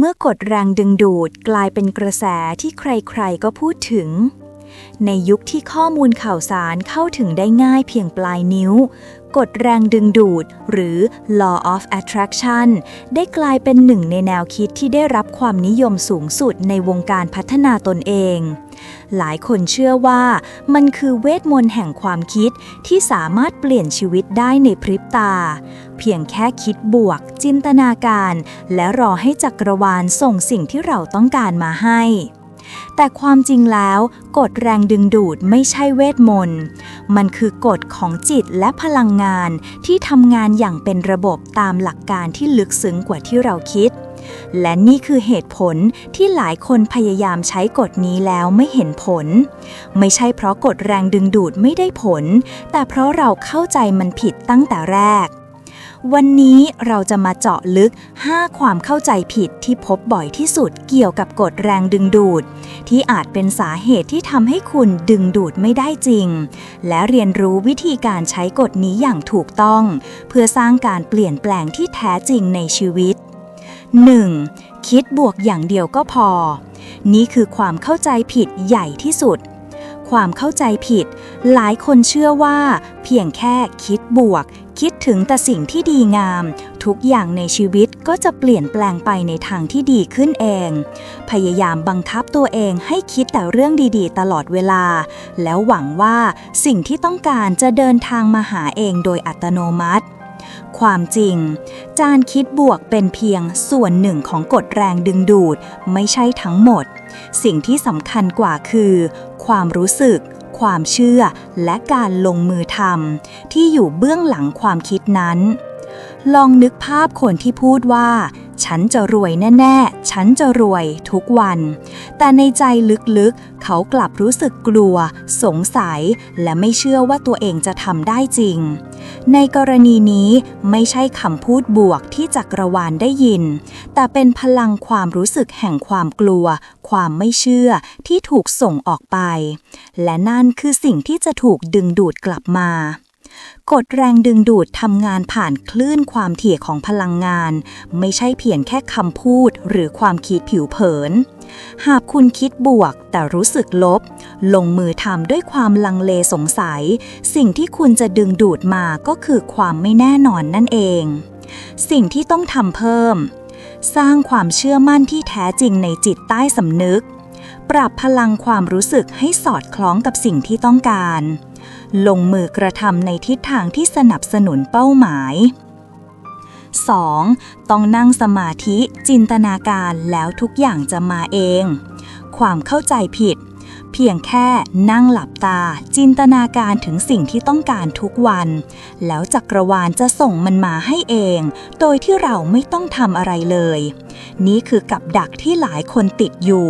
เมื่อกดแรงดึงดูดกลายเป็นกระแสที่ใครๆก็พูดถึง ในยุคที่ข้อมูลข่าวสารเข้าถึงได้ง่ายเพียงปลายนิ้ว กฎแรงดึงดูด หรือ law of attraction ได้กลายเป็นหนึ่งในแนวคิดที่ได้รับความนิยมสูงสุดในวงการพัฒนาตนเอง หลายคนเชื่อว่ามันคือเวทมนต์แห่งความคิดที่สามารถเปลี่ยนชีวิตได้ในพริบตา เพียงแค่คิดบวก จินตนาการ และรอให้จักรวาลส่งสิ่งที่เราต้องการมาให้แต่ความจริงแล้วกฎแรงดึงดูดไม่ใช่เวทมนต์ มันคือกฎของจิตและพลังงานที่ทำงานอย่างเป็นระบบตามหลักการที่ลึกซึ้งกว่าที่เราคิด และนี่คือเหตุผลที่หลายคนพยายามใช้กฎนี้แล้วไม่เห็นผล ไม่ใช่เพราะกฎแรงดึงดูดไม่ได้ผล แต่เพราะเราเข้าใจมันผิดตั้งแต่แรก วันนี้เราจะมาเจาะลึก 5 ความเข้าใจผิดที่พบบ่อยที่สุดเกี่ยวกับกฎแรงดึงดูด ที่อาจเป็นสาเหตุที่ทำให้คุณดึงดูดไม่ได้จริง และเรียนรู้วิธีการใช้กฎนี้อย่างถูกต้อง เพื่อสร้างการเปลี่ยนแปลงที่แท้จริงในชีวิต 1. คิดบวกอย่างเดียวก็พอ นี่คือความเข้าใจผิดใหญ่ที่สุด ความเข้าใจผิด หลายคนเชื่อว่า เพียงแค่คิดบวก คิดถึงแต่สิ่งที่ดีงาม ทุกอย่างในชีวิตก็จะเปลี่ยนแปลงไปในทางที่ดีขึ้นเอง พยายามบังคับตัวเองให้คิดแต่เรื่องดีๆ ตลอดเวลา แล้วหวังว่าสิ่งที่ต้องการจะเดินทางมาหาเองโดยอัตโนมัติ ความจริง จานคิดบวกเป็นเพียงส่วนหนึ่งของกฎแรงดึงดูดไม่ใช่ทั้งหมด สิ่งที่สำคัญกว่าคือ ความรู้สึก ความเชื่อ และการลงมือทำที่อยู่เบื้องหลังความคิดนั้น ลองนึกภาพคนที่พูดว่า ฉันจะรวยแน่ ๆ ฉันจะรวยทุกวัน แต่ในใจลึกๆ เขากลับรู้สึกกลัว สงสัย และไม่เชื่อว่าตัวเองจะทำได้จริง ในกรณีนี้ไม่ใช่คำพูดบวกที่จักรวาลได้ยิน แต่เป็นพลังความรู้สึกแห่งความกลัว ความไม่เชื่อที่ถูกส่งออกไป และนั่นคือสิ่งที่จะถูกดึงดูดกลับมากฎแรงดึงดูดทำงานผ่านคลื่นความถี่ของพลังงาน ไม่ใช่เพียงแค่คำพูดหรือความคิดผิวเผิน หากคุณคิดบวกแต่รู้สึกลบ ลงมือทำด้วยความลังเลสงสัย สิ่งที่คุณจะดึงดูดมาก็คือความไม่แน่นอนนั่นเอง สิ่งที่ต้องทำเพิ่ม สร้างความเชื่อมั่นที่แท้จริงในจิตใต้สำนึก ปรับพลังความรู้สึกให้สอดคล้องกับสิ่งที่ต้องการ ลงมือกระทำในทิศทางที่สนับสนุนเป้าหมาย 2. ต้องนั่งสมาธิจินตนาการแล้วทุกอย่างจะมาเอง ความเข้าใจผิด เพียงแค่นั่งหลับตา จินตนาการถึงสิ่งที่ต้องการทุกวัน แล้วจักรวาลจะส่งมันมาให้เอง โดยที่เราไม่ต้องทำอะไรเลย นี่คือกับดักที่หลายคนติดอยู่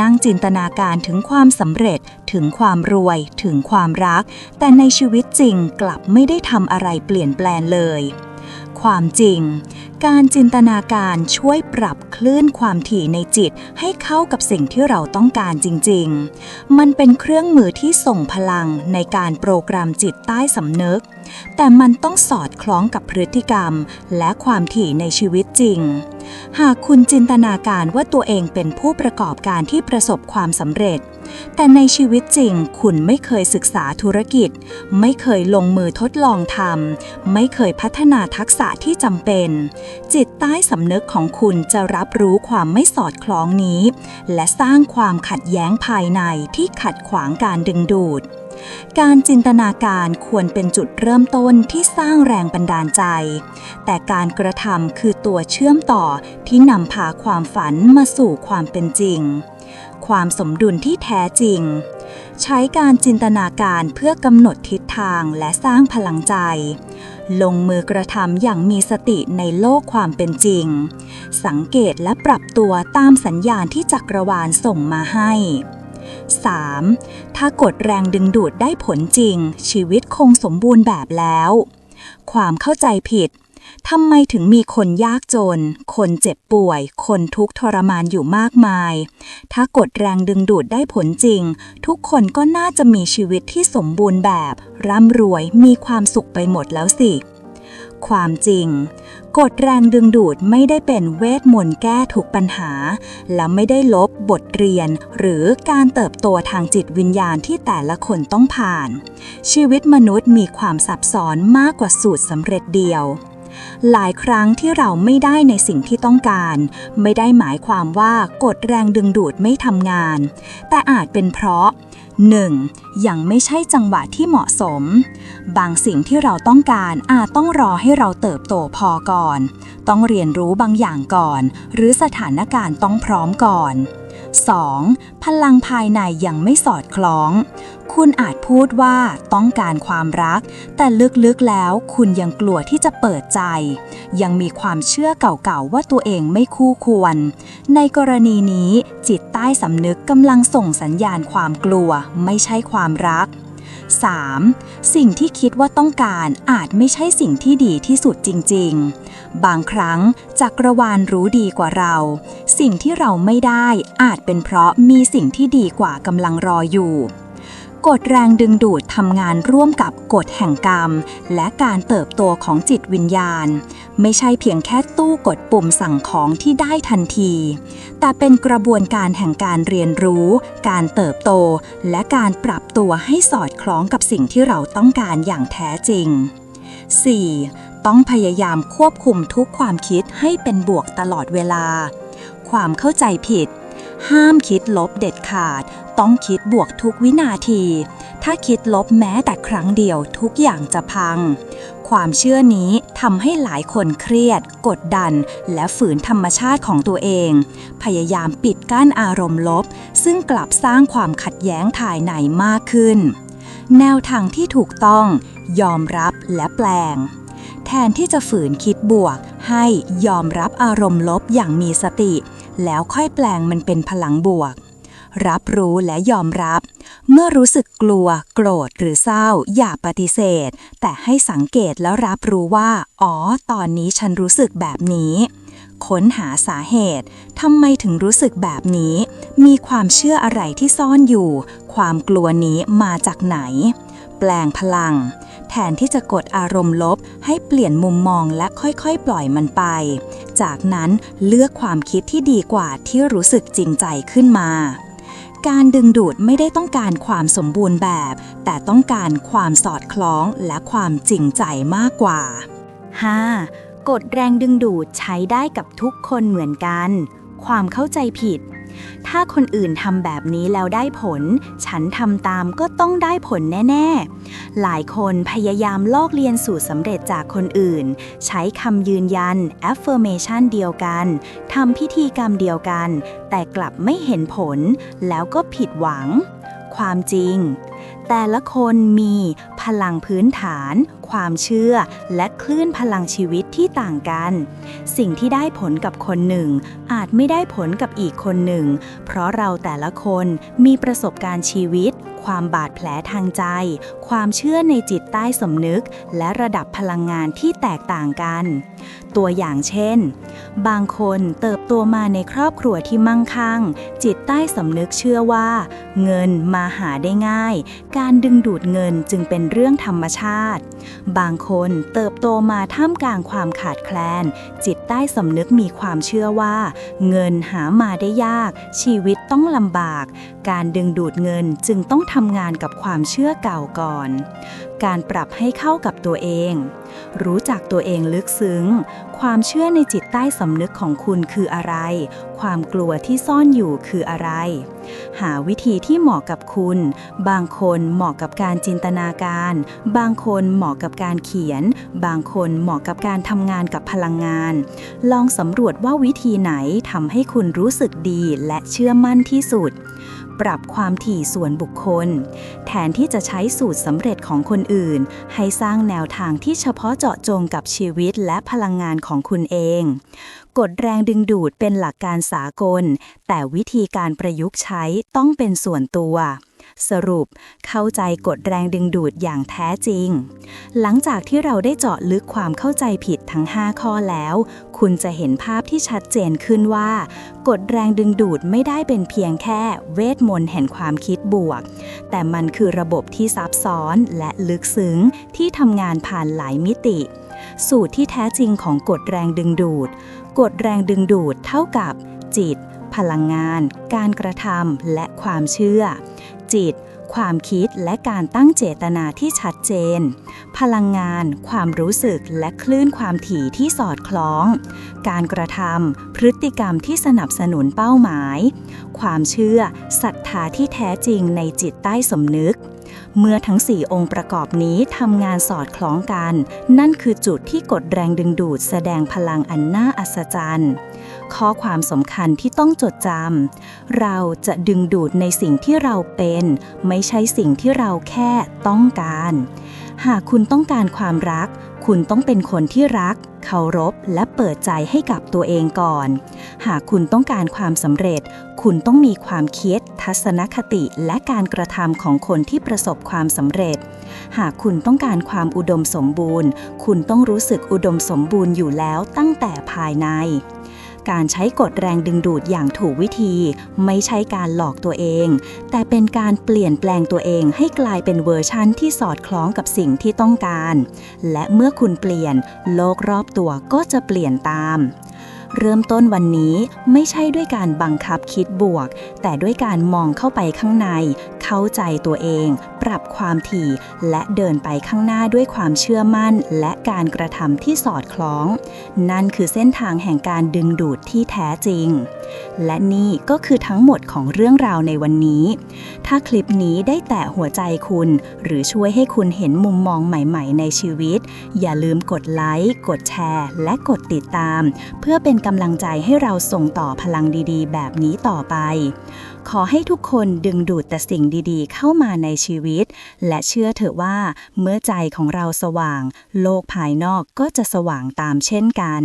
นั่งจินตนาการถึงความสำเร็จถึงความรวยถึงความรัก แต่ในชีวิตจริงกลับไม่ได้ทำอะไรเปลี่ยนแปลงเลย ความจริง การจินตนาการช่วยปรับคลื่นความถี่ในจิตให้เข้ากับสิ่งที่เราต้องการจริง ๆ มันเป็นเครื่องมือที่ส่งพลังในการโปรแกรมจิตใต้สำนึก แต่มันต้องสอดคล้องกับพฤติกรรม และความถี่ในชีวิตจริง หากคุณจินตนาการว่าตัวเองเป็นผู้ประกอบการที่ประสบความสำเร็จ แต่ในชีวิตจริงคุณไม่เคยศึกษาธุรกิจ ไม่เคยลงมือทดลองทำไม่เคยพัฒนาทักษะที่จำเป็น จิตใต้สำนึกของคุณจะรับรู้ความไม่สอดคล้องนี้ และสร้างความขัดแย้งภายในที่ขัดขวางการดึงดูดการจินตนาการควรเป็นจุดเริ่มต้นที่สร้างแรงบันดาลใจ แต่การกระทำคือตัวเชื่อมต่อที่นำพาความฝันมาสู่ความเป็นจริง ความสมดุลที่แท้จริง ใช้การจินตนาการเพื่อกำหนดทิศทางและสร้างพลังใจ ลงมือกระทำอย่างมีสติในโลกความเป็นจริง สังเกตและปรับตัวตามสัญญาณที่จักรวาลส่งมาให้ 3. ถ้ากดแรงดึงดูดได้ผลจริง ชีวิตคงสมบูรณ์แบบแล้ว ความเข้าใจผิด ทำไมถึงมีคนยากจน คนเจ็บป่วย คนทุกข์ทรมานอยู่มากมาย ถ้ากดแรงดึงดูดได้ผลจริง ทุกคนก็น่าจะมีชีวิตที่สมบูรณ์แบบ ร่ำรวยมีความสุขไปหมดแล้วสิ ความจริง กฎแรงดึงดูดไม่ได้เป็นเวทมนต์แก้ทุกปัญหา และไม่ได้ลบบทเรียน หรือการเติบโตทางจิตวิญญาณที่แต่ละคนต้องผ่าน ชีวิตมนุษย์มีความซับซ้อนมากกว่าสูตรสำเร็จเดียว หลายครั้งที่เราไม่ได้ในสิ่งที่ต้องการ ไม่ได้หมายความว่ากฎแรงดึงดูดไม่ทำงาน แต่อาจเป็นเพราะ 1. ยังไม่ใช่จังหวะที่เหมาะสม บางสิ่งที่เราต้องการอาจต้องรอให้เราเติบโตพอก่อน ต้องเรียนรู้บางอย่างก่อน หรือสถานการณ์ต้องพร้อมก่อน 2. พลังภายในยังไม่สอดคล้อง คุณอาจพูดว่าต้องการความรัก แต่ลึกๆแล้วคุณยังกลัวที่จะเปิดใจ ยังมีความเชื่อเก่าๆว่าตัวเองไม่คู่ควร ในกรณีนี้จิตใต้สำนึกกำลังส่งสัญญาณความกลัวไม่ใช่ความรัก 3. สิ่งที่คิดว่าต้องการอาจไม่ใช่สิ่งที่ดีที่สุดจริง ๆ บางครั้งจักรวาลรู้ดีกว่าเรา สิ่งที่เราไม่ได้อาจเป็นเพราะมีสิ่งที่ดีกว่ากำลังรออยู่ กฎแรงดึงดูดทำงานร่วมกับกฎแห่งกรรม และการเติบโตของจิตวิญญาณ ไม่ใช่เพียงแค่ตู้กดปุ่มสั่งของที่ได้ทันที แต่เป็นกระบวนการแห่งการเรียนรู้ การเติบโต และการปรับตัวให้สอดคล้องกับสิ่งที่เราต้องการอย่างแท้จริง 4. ต้องพยายามควบคุมทุกความคิดให้เป็นบวกตลอดเวลา ความเข้าใจผิด ห้ามคิดลบเด็ดขาด ต้องคิดบวกทุกวินาที ถ้าคิดลบแม้แต่ครั้งเดียวทุกอย่างจะพัง ความเชื่อนี้ทำให้หลายคนเครียด กดดัน และฝืนธรรมชาติของตัวเอง พยายามปิดกั้นอารมณ์ลบ ซึ่งกลับสร้างความขัดแย้งภายในมากขึ้น แนวทางที่ถูกต้องยอมรับและแปลงแทนที่จะฝืนคิดบวก ให้ยอมรับอารมณ์ลบอย่างมีสติ แล้วค่อยแปลงมันเป็นพลังบวก รับรู้และยอมรับ เมื่อรู้สึกกลัว โกรธหรือเศร้า อย่าปฏิเสธ แต่ให้สังเกตแล้วรับรู้ว่า อ๋อ ตอนนี้ฉันรู้สึกแบบนี้ค้นหาสาเหตุทำไมถึงรู้สึกแบบนี้ มีความเชื่ออะไรที่ซ่อนอยู่ ความกลัวนี้มาจากไหน แปลงพลัง แทนที่จะกดอารมณ์ลบ ให้เปลี่ยนมุมมองและค่อยๆ ปล่อยมันไป จากนั้นเลือกความคิดที่ดีกว่าที่รู้สึกจริงใจขึ้นมา การดึงดูดไม่ได้ต้องการความสมบูรณ์แบบ แต่ต้องการความสอดคล้องและความจริงใจมากกว่า 5. กฎแรงดึงดูดใช้ได้กับทุกคนเหมือนกัน ความเข้าใจผิด ถ้าคนอื่นทำแบบนี้แล้วได้ผล ฉันทำตามก็ต้องได้ผลแน่ ๆ หลายคนพยายามลอกเลียนสูตรสำเร็จจากคนอื่น ใช้คำยืนยัน affirmation เดียวกันทำพิธีกรรมเดียวกัน แต่กลับไม่เห็นผล แล้วก็ผิดหวัง ความจริงแต่ละคนมีพลังพื้นฐาน ความเชื่อ และคลื่นพลังชีวิตที่ต่างกัน สิ่งที่ได้ผลกับคนหนึ่ง อาจไม่ได้ผลกับอีกคนหนึ่ง เพราะเราแต่ละคนมีประสบการณ์ชีวิต ความบาดแผลทางใจ ความเชื่อในจิตใต้สำนึก และระดับพลังงานที่แตกต่างกัน ตัวอย่างเช่น บางคนเติบโตมาในครอบครัวที่มั่งคั่ง จิตใต้สำนึกเชื่อว่า เงินมาหาได้ง่าย การดึงดูดเงินจึงเป็นเรื่องธรรมชาติ บางคนเติบโตมาท่ามกลางความขาดแคลน จิตใต้สำนึกมีความเชื่อว่า เงินหามาได้ยาก ชีวิตต้องลำบาก การดึงดูดเงินจึงต้องทำงานกับความเชื่อเก่าก่อน การปรับให้เข้ากับตัวเอง รู้จักตัวเองลึกซึ้ง ความเชื่อในจิตใต้สำนึกของคุณคืออะไร ความกลัวที่ซ่อนอยู่คืออะไร หาวิธีที่เหมาะกับคุณ บางคนเหมาะกับการจินตนาการ บางคนเหมาะกับการเขียน บางคนเหมาะกับการทำงานกับพลังงาน ลองสำรวจว่าวิธีไหนทำให้คุณรู้สึกดีและเชื่อมั่นที่สุด ปรับความถี่ส่วนบุคคล แทนที่จะใช้สูตรสำเร็จของคนอื่น ให้สร้างแนวทางที่เฉพาะเจาะจงกับชีวิตและพลังงานของคุณเอง กฎแรงดึงดูดเป็นหลักการสากล แต่วิธีการประยุกต์ใช้ต้องเป็นส่วนตัว สรุปเข้าใจกฎแรงดึงดูดอย่างแท้จริง หลังจากที่เราได้เจาะลึกความเข้าใจผิดทั้ง 5 ข้อแล้ว คุณจะเห็นภาพที่ชัดเจนขึ้นว่า กฎแรงดึงดูดไม่ได้เป็นเพียงแค่เวทมนต์แห่งความคิดบวก แต่มันคือระบบที่ซับซ้อนและลึกซึ้งที่ทำงานผ่านหลายมิติ สูตรที่แท้จริงของกฎแรงดึงดูด กฎแรงดึงดูดเท่ากับจิต พลังงาน การกระทำและความเชื่อ จิต ความคิดและการตั้งเจตนาที่ชัดเจน พลังงาน ความรู้สึกและคลื่นความถี่ที่สอดคล้อง การกระทำพฤติกรรมที่สนับสนุนเป้าหมาย ความเชื่อศรัทธาที่แท้จริงในจิตใต้สำนึกเมื่อทั้ง 4 องค์ประกอบนี้ทำงานสอดคล้องกัน นั่นคือจุดที่กดแรงดึงดูดแสดงพลังอันน่าอัศจรรย์ ข้อความสำคัญที่ต้องจดจำ เราจะดึงดูดในสิ่งที่เราเป็น ไม่ใช่สิ่งที่เราแค่ต้องการ หากคุณต้องการความรัก คุณต้องเป็นคนที่รัก เคารพและเปิดใจให้กับตัวเองก่อน หากคุณต้องการความสำเร็จ คุณต้องมีความคิด ทัศนคติและการกระทำของคนที่ประสบความสำเร็จ หากคุณต้องการความอุดมสมบูรณ์ คุณต้องรู้สึกอุดมสมบูรณ์อยู่แล้วตั้งแต่ภายใน การใช้กฎแรงดึงดูดอย่างถูกวิธี ไม่ใช่การหลอกตัวเอง แต่เป็นการเปลี่ยนแปลงตัวเองให้กลายเป็นเวอร์ชั่นที่สอดคล้องกับสิ่งที่ต้องการ และเมื่อคุณเปลี่ยน โลกรอบตัวก็จะเปลี่ยนตามเริ่มต้นวันนี้ไม่ใช่ด้วยการบังคับคิดบวก แต่ด้วยการมองเข้าไปข้างใน เข้าใจตัวเอง ปรับความถี่ และเดินไปข้างหน้าด้วยความเชื่อมั่น และการกระทำที่สอดคล้อง นั่นคือเส้นทางแห่งการดึงดูดที่แท้จริง และนี่ก็คือทั้งหมดของเรื่องราวในวันนี้ ถ้าคลิปนี้ได้แตะหัวใจคุณ หรือช่วยให้คุณเห็นมุมมองใหม่ๆ ในชีวิต อย่าลืมกดไลค์ กดแชร์ และกดติดตาม เพื่อเป็นกำลังใจให้เราส่งต่อพลังดีๆ แบบนี้ต่อไป ขอให้ทุกคนดึงดูดแต่สิ่งดีๆ เข้ามาในชีวิต และเชื่อเถอะว่า เมื่อใจของเราสว่าง โลกภายนอกก็จะสว่างตามเช่นกัน